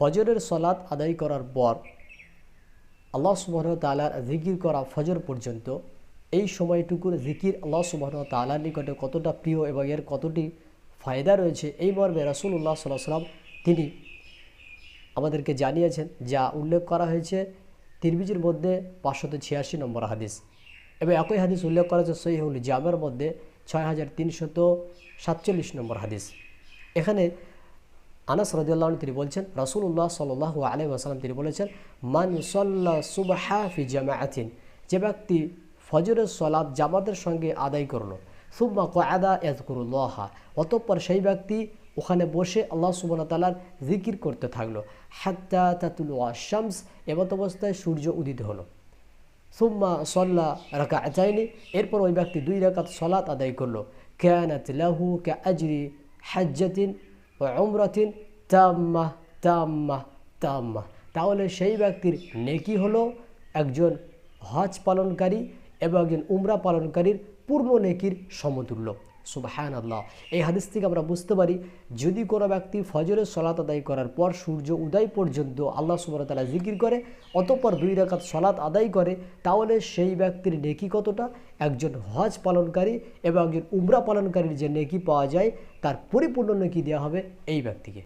ফজরের সলাৎ আদায় করার পর আল্লাহ সুবাহ তালার জিকির করা ফজর পর্যন্ত এই সময়টুকুর জিকির আল্লাহ সুবাহ তালার নিকটে কতটা প্রিয় এবং এর কতটি ফায়দা রয়েছে এই মর্মে রাসুল্লাহ সাল্লাহ সাল্লাম তিনি আমাদেরকে জানিয়েছেন, যা উল্লেখ করা হয়েছে তিরমিজির মধ্যে পাঁচশত ছিয়াশি নম্বর হাদিস। এবং একই হাদিস উল্লেখ করা হয়েছে সহিহুল জামের মধ্যে ছয় হাজার তিনশত সাতচল্লিশ নম্বর হাদিস। এখানে আনাস রাজিয়াল্লাহ তিনি বলছেন রাসুল্লাহ সাল আলাই আসালাম তিনি বলেছেন, মান সল্লা সুবাহা ফি জামাআতিন যে ব্যক্তি ফজরের সলাদ জামাতের সঙ্গে আদায় করল, সুম্মা কয়াদা ইয়াজকুরুল্লাহা অতঃপর সেই ব্যক্তি ওখানে বসে আল্লাহ সুবহান তালার জিকির করতে থাকল, হাত্তা তাতুল শামস এমত অবস্থায় সূর্য উদিত হলো। সুম্মা সল্লা রাকা আচাইনি এরপর ওই ব্যক্তি দুই রাকাত সলাত আদায় করল ক্যানাত লাহু কা আজরি হাজ্জাতিন উমরাতিন তাম্মা তাম্মা তাম্মা তাহলে সেই ব্যক্তির নেকি হলো একজন হজ পালনকারী এবং একজন উমরা পালনকারীর পূর্ণ নেকির সমতুল্য। সুবাহান আল্লাহ এই হাদিস থেকে আমরা বুঝতে পারি, যদি কোনো ব্যক্তি ফজরের সলাত আদায় করার পর সূর্য উদয় পর্যন্ত আল্লাহ সুবাহ তালা জিকির করে, অতঃপর দুই রাকাত সলাত আদায় করে, তাহলে সেই ব্যক্তির নেকি কতটা? একজন হজ পালনকারী এবং একজন উমরা পালনকারীর যে নেকি পাওয়া যায়, তার পরিপূর্ণ নেকি দেওয়া হবে এই ব্যক্তিকে।